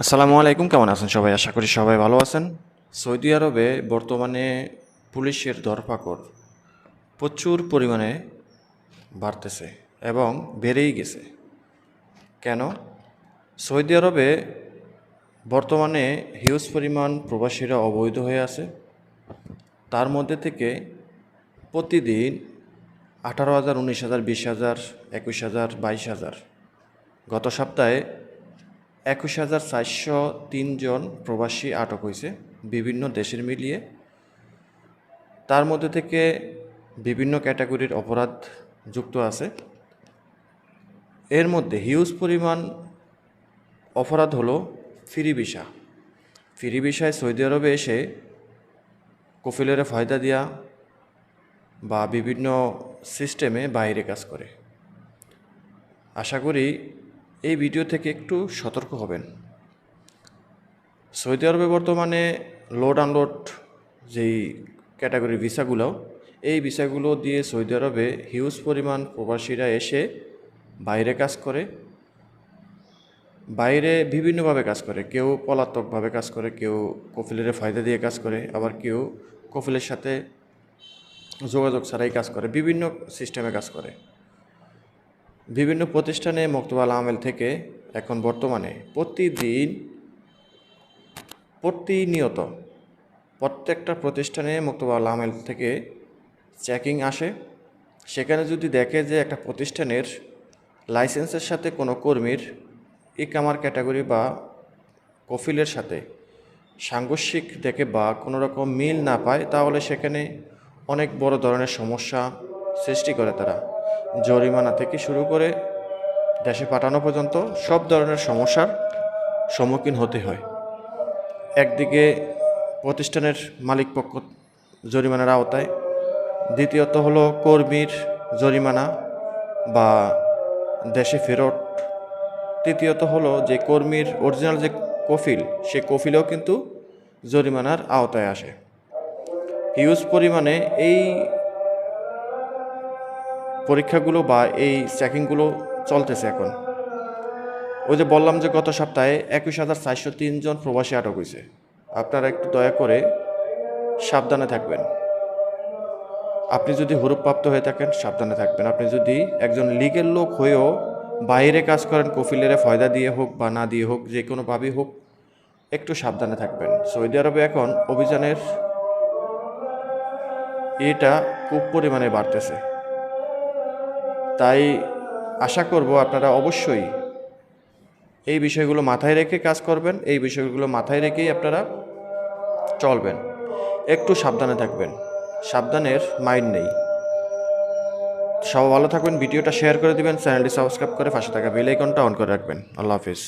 আসসালামু আলাইকুম, কেমন আছেন সবাই? আশা করি সবাই ভালো আছেন। সৌদি আরবে বর্তমানে পুলিশের ধরপাকড় প্রচুর পরিমাণে বাড়তেছে এবং বেড়েই গেছে। কেন? সৌদি আরবে বর্তমানে হিউজ পরিমাণ প্রবাসীরা অবৈধ হয়ে আছে। তার মধ্যে থেকে প্রতিদিন আঠারো হাজার, উনিশ হাজার, বিশ হাজার, একুশ হাজার, বাইশ হাজার গত সপ্তাহে একুশ হাজার চারশো তিনজন প্রবাসী আটক হয়েছে, বিভিন্ন দেশের মিলিয়ে। তার মধ্যে থেকে বিভিন্ন ক্যাটাগরির অপরাধ যুক্ত আছে। এর মধ্যে হিউজ পরিমাণ অপরাধ হলো ফ্রি ভিসা। ফ্রি ভিসায় সৌদি আরবে এসে কফিলের ফায়দা দেওয়া বা বিভিন্ন সিস্টেমে বাইরে কাজ করে। আশা করি এই ভিডিও থেকে একটু সতর্ক হবেন। সৌদি আরবে বর্তমানে লোড আনলোড যেই ক্যাটাগরি ভিসাগুলো এই ভিসাগুলো দিয়ে সৌদি আরবে হিউজ পরিমাণ প্রবাসীরা এসে বাইরে কাজ করে, বাইরে বিভিন্নভাবে কাজ করে। কেউ পলাতকভাবে কাজ করে, কেউ কফিলের ফায়দা দিয়ে কাজ করে, আবার কেউ কফিলের সাথে যোগাযোগ ছাড়াই কাজ করে, বিভিন্ন সিস্টেমে কাজ করে। বিভিন্ন প্রতিষ্ঠানে মক্তবাল আমেল থেকে এখন বর্তমানে প্রতিদিন প্রতিনিয়ত প্রত্যেকটা প্রতিষ্ঠানে মক্তবাল আমেল থেকে চেকিং আসে। সেখানে যদি দেখে যে একটা প্রতিষ্ঠানের লাইসেন্সের সাথে কোনো কর্মীর ইকামার ক্যাটাগরি বা কফিলের সাথে সাংঘর্ষিক দেখে বা কোনো রকম মিল না পায়, তাহলে সেখানে অনেক বড় ধরনের সমস্যা সৃষ্টি করে তারা। জরিমানা থেকে শুরু করে দেশে পাঠানো পর্যন্ত সব ধরনের সমস্যার সম্মুখীন হতে হয়। একদিকে প্রতিষ্ঠানের মালিক পক্ষ জরিমানার আওতায়, দ্বিতীয়ত হলো কর্মীর জরিমানা বা দেশে ফেরত, তৃতীয়ত হলো যে কর্মীর অরিজিনাল যে কফিল, সে কফিলেও কিন্তু জরিমানার আওতায় আসে। হিউজ পরিমাণে এই পরীক্ষাগুলো বা এই চেকিংগুলো চলতেছে এখন। ওই যে বললাম যে গত সপ্তাহে একুশ হাজার চারশো তিনজন প্রবাসী আটক হয়েছে। আপনারা একটু দয়া করে সাবধানে থাকবেন। আপনি যদি হুরুপ্রাপ্ত হয়ে থাকেন, সাবধানে থাকবেন। আপনি যদি একজন লিগেল লোক হয়েও বাইরে কাজ করেন, কফিলের ফয়দা দিয়ে হোক বা না দিয়ে হোক, যে কোনোভাবেই হোক, একটু সাবধানে থাকবেন। সৌদি আরবে এখন অভিযানের এটা খুব পরিমাণে বাড়তেছে। তাই আশা করব আপনারা অবশ্যই এই বিষয়গুলো মাথায় রেখে কাজ করবেন, এই বিষয়গুলো মাথায় রেখেই আপনারা চলবেন। একটু সাবধানে থাকবেন, সাবধানের মাইন্ড নেই। সব ভালো থাকবেন, ভিডিওটা শেয়ার করে দিবেন চ্যানেলটি সাবস্ক্রাইব করে পাশে থাকা বেল আইকনটা অন করে রাখবেন। আল্লাহ হাফিজ।